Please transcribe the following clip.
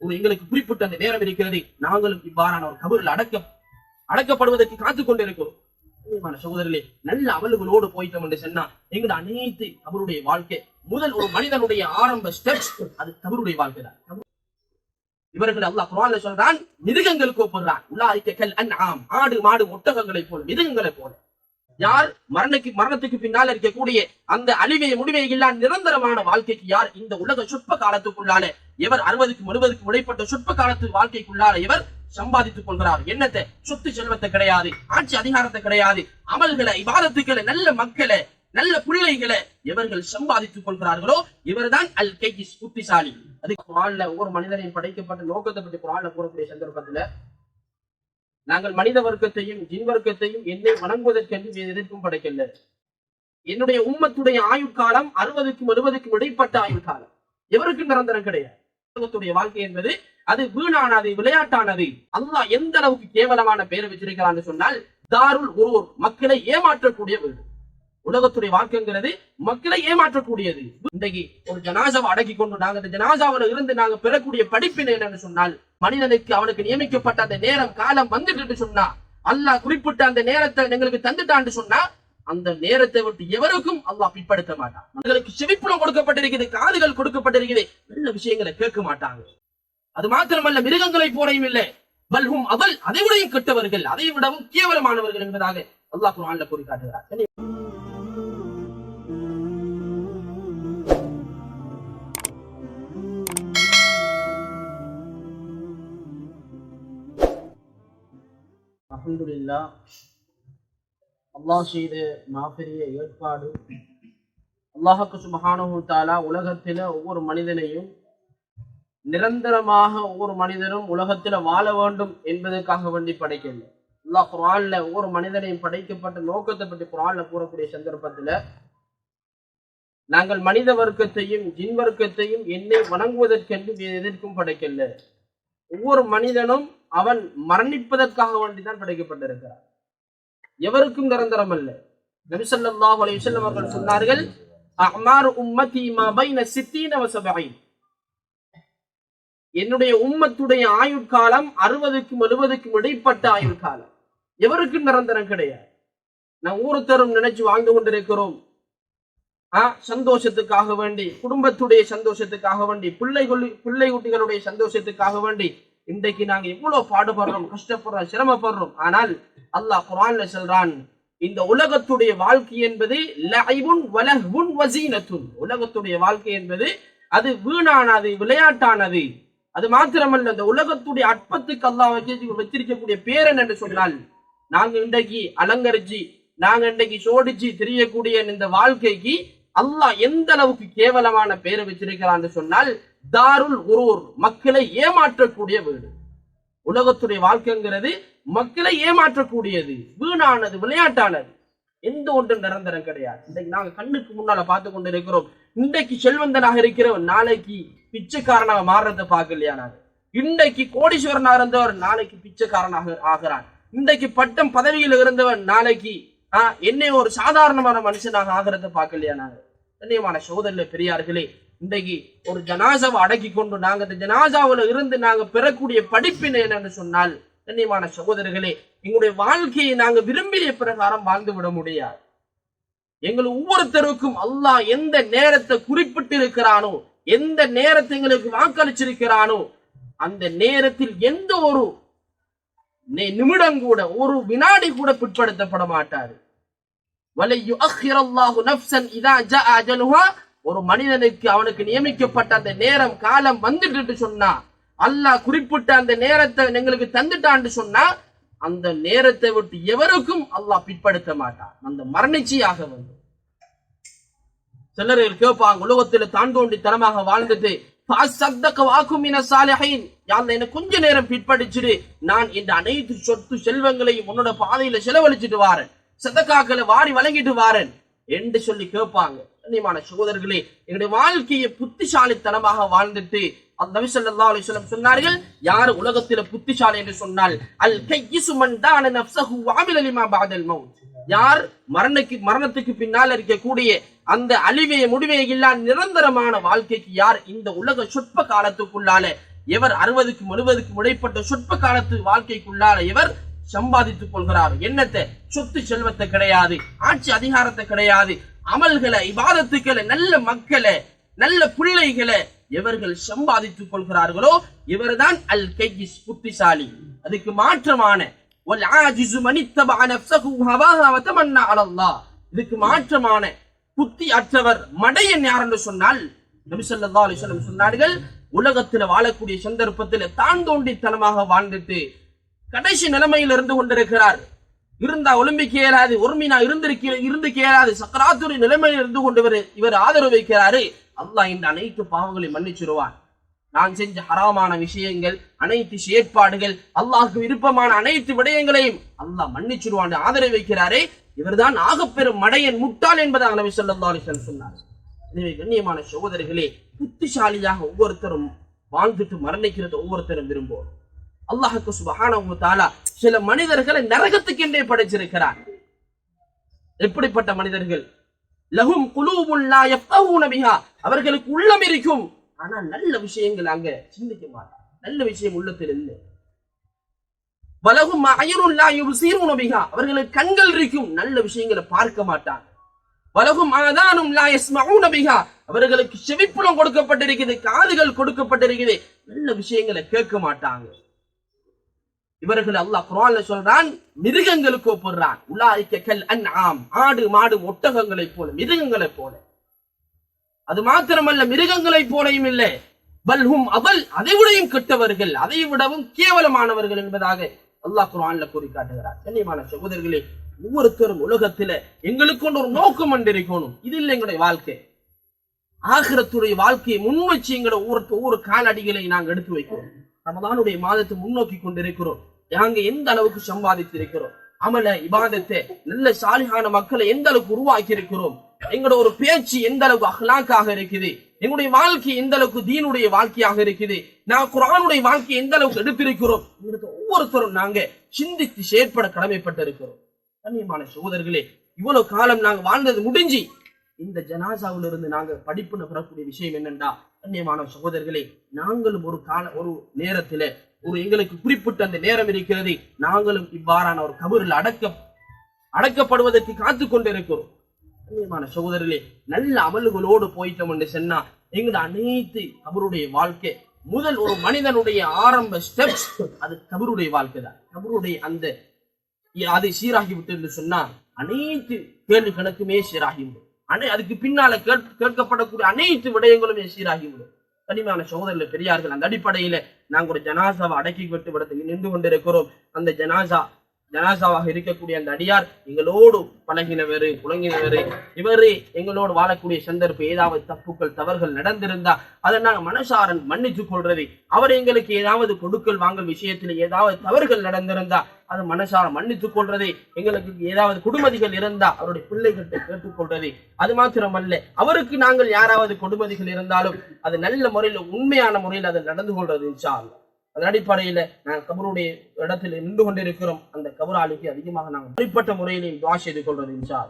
எங்களுக்கு குறிப்பிட்ட அந்த நேரம் இருக்கிறது நாங்களும் இவ்வாறான ஒரு கபரில் அடக்க அடக்கப்படுவதற்கு காத்துக் கொண்டிருக்கிறோம். சகோதரர்களே நல்ல அவல்களோடு போயிட்டோம் என்று சொன்னா எங்கள் அனைத்து கபருடைய வாழ்க்கை முதல் ஒரு மனிதனுடைய ஆரம்ப ஸ்டெப்ஸ் அது கபருடைய வாழ்க்கை தான். இவர்கள் அல்லாஹ் குர்ஆன்ல சொல்றான் மிருகங்களுக்கு ஒப்புறான் உலாரிக்க கல் அன்ஆம் ஆடு மாடு ஒட்டகங்களை போல மிருகங்களை போல. யார் மரணக்கு மரணத்துக்கு பின்னால் இருக்கக்கூடிய அந்த அழிவை முடிவை இல்லா நிரந்தரமான வாழ்க்கைக்கு யார் இந்த உலக சுற்ப காலத்துக்குள்ளால எவர் அறுபதுக்கு முழுவதுக்கு உழைப்பட்ட சுற்ப காலத்து வாழ்க்கைக்குள்ளால இவர் சம்பாதித்துக் கொள்கிறார்? என்னத்தை? சொத்து செல்வத்தை கிடையாது ஆட்சி அதிகாரத்தை கிடையாது அமல்களை இவாதத்துக்களை நல்ல மக்களை நல்ல பிள்ளைகளை எவர்கள் சம்பாதித்துக் கொள்கிறார்களோ இவர்தான் அல் கைகிஸ் புத்திசாலி. அது குரான்ல ஒவ்வொரு மனிதனையும் படைக்கப்பட்ட நோக்கத்தை பற்றி குரான்ல கூறக்கூடிய சந்தர்ப்பத்துல நாங்கள் மனித வர்க்கத்தையும் ஜின் வர்க்கத்தையும் என்னை வணங்குவதற்கென்று எதிர்ப்பும் படைக்கல என்னுடைய உம்மத்துடைய ஆயுட்காலம் அறுபதுக்கும் எழுபதுக்கும் இடைப்பட்ட ஆயுட்காலம் எவருக்கும் நிரந்தரம் கிடையாது. உலகத்துடைய வாழ்க்கை என்பது அது வீணானது விளையாட்டானது. அல்லா எந்த அளவுக்கு கேவலமான பெயரை வச்சிருக்கிறான்னு சொன்னால் தாருல் ஒருவர் மக்களை ஏமாற்றக்கூடிய வீடு. உலகத்துடைய வாழ்க்கைங்கிறது மக்களை ஏமாற்றக்கூடியது. இன்றைக்கு ஒரு ஜனாசாவை அடக்கி கொண்டு நாங்க இந்த ஜனாசாவில இருந்து நாங்க பெறக்கூடிய படிப்பினை என்னன்னு சொன்னால் மனிதனுக்கு அவனுக்கு நியமிக்கப்பட்ட அந்த நேரம் காலம் வந்துட்டு சொன்னா அல்லாஹ் குறிப்பிட்ட அந்த நேரத்தை எங்களுக்கு தந்துட்டான்னு சொன்னா அந்த நேரத்தை விட்டு எவருக்கும் அல்லாஹ் பிற்படுத்த மாட்டான். எங்களுக்கு செவிப்புலம் கொடுக்கப்பட்டிருக்கிறது காதுகள் கொடுக்கப்பட்டிருக்கிறது நல்ல விஷயங்களை கேட்க மாட்டாங்க. அது மாத்திரமல்ல மிருகங்களை போலையும் இல்லை. பல்ஹும் அவள் அதை விடையும் கெட்டவர்கள் அதை விடவும் கேவலமானவர்கள் என்பதாக அல்லாஹ் குரான்ல கூறி காட்டுகிறார். அலமதுல்லா அல்லாஹ் செய்த மாபெரிய ஏற்பாடு. அல்லாஹுக்கு சுபஹானஹு தாலா உலகத்தில் ஒவ்வொரு மனிதனையும் நிரந்தரமாக ஒவ்வொரு மனிதனும் உலகத்தில் வாழ வேண்டும் என்பதற்காக வேண்டி படைக்கல அல்லாஹ் குர்ஆன்ல ஒவ்வொரு மனிதனையும் படைக்கப்பட்ட நோக்கத்தை பற்றி குர்ஆன்ல கூறக்கூடிய சந்தர்ப்பத்தில் நாங்கள் மனித வர்க்கத்தையும் ஜின் வர்க்கத்தையும் என்னை வணங்குவதற்கென்று எதற்கும் படைக்கல ஒவ்வொரு மனிதனும் அவன் மரணிப்பதற்காக வேண்டிதான் படைக்கப்பட்டிருக்கிறார் எவருக்கும் நிரந்தரம் அல்ல. நபிசல்லாஹு அலைஹி அவர்கள் சொன்னார்கள் அஹ்மார் உம்மதி மா சித்தீன வ என்னுடைய உம்மத்துடைய ஆயுட்காலம் அறுபதுக்கும் எழுபதுக்கும் இடைப்பட்ட ஆயுட்காலம். எவருக்கும் நிரந்தரம் கிடையாது. நான் ஊருத்தரும் நினைச்சு வாழ்ந்து கொண்டிருக்கிறோம். ஆ சந்தோஷத்துக்காக வேண்டி குடும்பத்துடைய சந்தோஷத்துக்காக வேண்டி பிள்ளைகள் பிள்ளை குட்டிகளுடைய சந்தோஷத்துக்காக வேண்டி இன்றைக்கு நாங்க எவ்வளவு பாடுபடுறோம் கஷ்டப்படுறோம் சிரமப்படுறோம். ஆனால் அல்லாஹ் குரான்ல சொல்றான் இந்த உலகத்துடைய வாழ்க்கை என்பது லஐபுன் வலஹ்வுன் வசீனத்துன். உலகத்துடைய வாழ்க்கை என்பது அது வீணானது விளையாட்டானது. அது மாத்திரமல்ல இந்த உலகத்துடைய அற்பத்துக்கு அல்லாஹ் வச்சு வச்சிருக்கக்கூடிய பேர் என்று சொன்னால் நாங்க இன்றைக்கு அலங்கரிச்சு நாங்க இன்றைக்கு சோடிச்சு தெரியக்கூடிய இந்த வாழ்க்கைக்கு அல்லாஹ் எந்த அளவுக்கு கேவலமான பேரை வச்சிருக்கிறான்னு சொன்னால் தாருல் ஒருவர் மக்களை ஏமாற்றக்கூடிய வீடு. உலகத்துடைய வாழ்க்கைங்கிறது மக்களை ஏமாற்றக்கூடியது வீணானது விளையாட்டானது. எந்த ஒன்றும் நிரந்தரம் கிடையாது. இன்றைக்கு நாங்க கண்ணுக்கு முன்னால பார்த்து கொண்டு இருக்கிறோம் இன்றைக்கு செல்வந்தனாக இருக்கிறவன் நாளைக்கு பிச்சைக்காரனாக மாறுறதை பார்க்கலையா நாங்கள் இன்றைக்கு கோடீஸ்வரனாக இருந்தவர் நாளைக்கு பிச்சைக்காரனாக ஆகிறான் இன்றைக்கு பட்டம் பதவியில் இருந்தவன் நாளைக்கு ஆஹ் என்னை ஒரு சாதாரணமான மனுஷனாக ஆகிறத பார்க்கலையா நாங்கள் கண்ணியமான சோதரில் பெரியார்களே இன்றைக்கு ஒரு ஜனாசாவை அடக்கி கொண்டு நாங்க இந்த ஜனாசாவில இருந்து நாங்க பெறக்கூடிய படிப்பினை என்னன்னு சொன்னால் கண்ணியமான சகோதரர்களே எங்களுடைய வாழ்க்கையை நாங்க விரும்பிய பிரகாரம் வாழ்ந்து விட முடியாது. எங்கள் ஒவ்வொருத்தருக்கும் அல்லாஹ் எந்த நேரத்தை குறிப்பிட்டு இருக்கிறானோ எந்த நேரத்தை எங்களுக்கு வாக்களிச்சிருக்கிறானோ அந்த நேரத்தில் எந்த ஒரு நிமிடம் கூட ஒரு வினாடி கூட பிற்படுத்தப்பட மாட்டாரு வலை யுஅக்கிரல்லாஹு நஃப்ஸன் இதா ஜா அஜலுஹா ஒரு மனிதனுக்கு அவனுக்கு நியமிக்கப்பட்ட அந்த நேரம் காலம் வந்துட்டு சொன்னா அல்லாஹ் குறிப்பிட்ட அந்த நேரத்தை எங்களுக்கு தந்துட்டான்னு சொன்னா அந்த நேரத்தை விட்டு எவருக்கும் அல்லாஹ் பிற்படுத்த மாட்டான். அந்த மரணிச்சியாக வந்து. சிலர்கள் கேட்பாங்க உலகத்துல தாண்டோண்டி தனமாக வாழ்ந்துட்டு என்னை கொஞ்ச நேரம் பிற்படிச்சிடு. நான் இந்த அனைத்து சொத்து செல்வங்களையும் உன்னோட பாதையில செலவழிச்சிட்டு வாரேன். சதக்காக்களை வாரி வழங்கிட்டு வாரேன். என்று சொல்லி கேட்பாங்க. கண்ணியமான சகோதரர்களே எங்களுடைய வாழ்க்கையை புத்திசாலித்தனமாக வாழ்ந்துட்டு அந்த நபி சொன்னார்கள் யார் உலகத்தில புத்திசாலி என்று சொன்னால் அல் கையிசுமன் தான் தான யார் மரணக்கு மரணத்துக்கு பின்னால் இருக்கக்கூடிய அந்த அழிவே முடிவே இல்லா நிரந்தரமான வாழ்க்கைக்கு யார் இந்த உலக சொற்ப காலத்துக்குள்ளால எவர் அறுபதுக்கும் எழுபதுக்கும் இடைப்பட்ட சொற்ப காலத்து வாழ்க்கைக்குள்ளால எவர் சம்பாதித்துக் கொள்கிறார்? என்னத்தை? சொத்து செல்வத்தை கிடையாது ஆட்சி அதிகாரத்தை கிடையாது அமல்களை இபாதத்துக்களை நல்ல மக்களை நல்ல பிள்ளைகளை எவர்கள் சம்பாதித்துக் கொள்கிறார்களோ இவர்தான் அல் கையிஸ் புத்திசாலி. அதுக்கு மாற்றமான இதுக்கு மாற்றமான புத்தி அற்றவர் மடையன் யார் என்று சொன்னால் சொன்னார்கள் உலகத்துல வாழக்கூடிய சந்தர்ப்பத்தில் தான் தோண்டித்தனமாக வாழ்ந்துட்டு கடைசி நிலைமையில் இருந்து கொண்டிருக்கிறார். இருந்தா ஒலிம்பிக் இயலாது ஒருமினா இருந்திருக்க இருந்து கேளாது. சக்கராத்துரி நிலைமையில் இருந்து கொண்டு இவர் இவர் ஆதரவு வைக்கிறாரு. அல்லாஹ் இந்த அனைத்து பாவங்களையும் மன்னிச்சிருவான். நான் செஞ்ச ஹராமான விஷயங்கள் அனைத்து செயற்பாடுகள் அல்லாஹுக்கு விருப்பமான அனைத்து விடயங்களையும் அல்லாஹ் மன்னிச்சிருவான் ஆதரவு வைக்கிறாரே. இவர்தான் ஆகப்பெரும் மடையன் முட்டாள் என்பதாக நபி ஸல்லல்லாஹு சொன்னார். எனவே கண்ணியமான சகோதரர்களே புத்திசாலியாக ஒவ்வொருத்தரும் வாழ்ந்துட்டு மரணிக்கிறது ஒவ்வொருத்தரும் விரும்புவோம். அல்லாஹுக்கு சுபஹானஹு தாலா சில மனிதர்களை நரகத்துக்கென்றே படைச்சிருக்கிறார். எப்படிப்பட்ட மனிதர்கள்? லகும் குலூபுல்லா பிஹா. அவர்களுக்கு உள்ளம் இருக்கும். ஆனால் நல்ல விஷயங்கள் அங்க சிந்திக்க மாட்டார். நல்ல விஷயம் உள்ளத்தில் இல்லை. வலகும் அயனுல்லா லா யுப்சீருன பிஹா. அவர்களுக்கு கண்கள் இருக்கும். நல்ல விஷயங்களை பார்க்க மாட்டார். வலகும் ஆதானும் லா யஸ்மஊன பிஹா. அவர்களுக்கு செவிப்புலம் கொடுக்கப்பட்டிருக்குது காதுகள் கொடுக்கப்பட்டிருக்குது. நல்ல விஷயங்களை கேட்க மாட்டாங்க. இவர்கள் அல்லாஹ் குரான்ல சொல்றான் மிருகங்களுக்கு ஒப்புறான் உலாரிக்க கல் அன் ஆம் ஆடு மாடு ஒட்டகங்களைப் போல மிருகங்களைப் போல. அது மாத்திரமல்ல மிருகங்களைப் போலையும் இல்லை. பல்ஹும் அவல் அதை விடையும் கெட்டவர்கள் அதை விடவும் கேவலமானவர்கள் என்பதாக அல்லாஹ் குரான்ல கூறி காட்டுகிறார் கண்ணியமான சகோதரர்களே ஒவ்வொருத்தரும் உலகத்துல எங்களுக்கு ஒரு நோக்கம் அண்டிருக்கணும் இது இல்லை எங்களுடைய வாழ்க்கை. ஆகிரத்துடைய வாழ்க்கையை முன்வச்சு எங்களோட ஒவ்வொரு ஒவ்வொரு காலடிகளை நாங்கள் எடுத்து வைக்கிறோம். ரமதானுடைய மாதத்தை முன்னோக்கி கொண்டிருக்கிறோம். நாங்க எந்த அளவுக்கு சம்பாதித்து இருக்கிறோம் அமல இபாதத்தை நல்ல சாலிகான மக்களை எந்த அளவுக்கு உருவாக்கி இருக்கிறோம் எங்களோட ஒரு பேச்சு எந்த அளவுக்கு அஹ்லாக்காக இருக்குது? எங்களுடைய வாழ்க்கை எந்த அளவுக்கு தீனுடைய வாழ்க்கையாக இருக்குது? நான் குரானுடைய வாழ்க்கையை எந்த அளவுக்கு எடுத்திருக்கிறோம்? எங்களுக்கு ஒவ்வொருத்தரும் நாங்க சிந்தித்து செயற்பட கடமைப்பட்டு இருக்கிறோம் கண்ணியமான சகோதரர்களே இவ்வளவு காலம் நாங்க வாழ்ந்தது முடிஞ்சு இந்த ஜனாசாவிலிருந்து நாங்க படிப்புன்னு பெறக்கூடிய விஷயம் என்னண்டா? கண்ணியமான சகோதரர்களே நாங்களும் ஒரு கால ஒரு நேரத்துல ஒரு எங்களுக்கு குறிப்பிட்ட அந்த நேரம் இருக்கிறது நாங்களும் இவ்வாறான ஒரு கபரில் அடக்க அடக்கப்படுவதற்கு காத்து கொண்டிருக்கிறோம். கண்ணியமான சகோதரர்களே நல்ல அமல்களோடு போயிட்டோம் என்று சொன்னா எங்களோட அனைத்து கபருடைய வாழ்க்கை முதல் ஒரு மனிதனுடைய ஆரம்ப ஸ்டெப்ஸ் அது கபருடைய வாழ்க்கை தான். கபருடைய அந்த அது சீராகி விட்டு என்று சொன்னா அனைத்து கேள்வி கணக்குமே சீராகிவிடும். அனை அதுக்கு பின்னால கேட்- கேட்கப்படக்கூடிய அனைத்து விடயங்களும் சீராகிவிடும். கனிமையான சோதரில் பெரியார்கள் அந்த அடிப்படையில நாங்கள் ஒரு ஜனாசாவை அடக்கி விட்டு விடத்துக்கு நின்று கொண்டிருக்கிறோம். அந்த ஜனாசா ஜனாசாவாக இருக்கக்கூடிய அந்த அடியார் எங்களோடு பழகினவர் புழங்கினவர் இவரு எங்களோடு வாழக்கூடிய சந்தர்ப்பம் ஏதாவது தப்புக்கள் தவறுகள் நடந்திருந்தா அதை நாங்கள் மனசாரன் மன்னிச்சு கொள்றது அவர் எங்களுக்கு ஏதாவது கொடுக்கல் வாங்கல் விஷயத்தில் ஏதாவது தவறுகள் நடந்திருந்தா அது மனசார மன்னித்து கொள்றது எங்களுக்கு ஏதாவது குடும்பதிகள் இருந்தா அவருடைய பிள்ளைகிட்ட கேட்டுக்கொள்றது அது மாத்திரமல்ல அவருக்கு நாங்கள் யாராவது கொடுமதிகள் இருந்தாலும் அது நல்ல முறையில் உண்மையான முறையில் அது நடந்து கொள்றது இன்ஷா அல்லா அதன் அடிப்படையில நாங்கள் கபருடைய இடத்தில் நின்று கொண்டிருக்கிறோம். அந்த கபராளிக்கு அதிகமாக நாங்கள் தனிப்பட்ட முறையிலே துவா செய்து கொள்றது இன்ஷா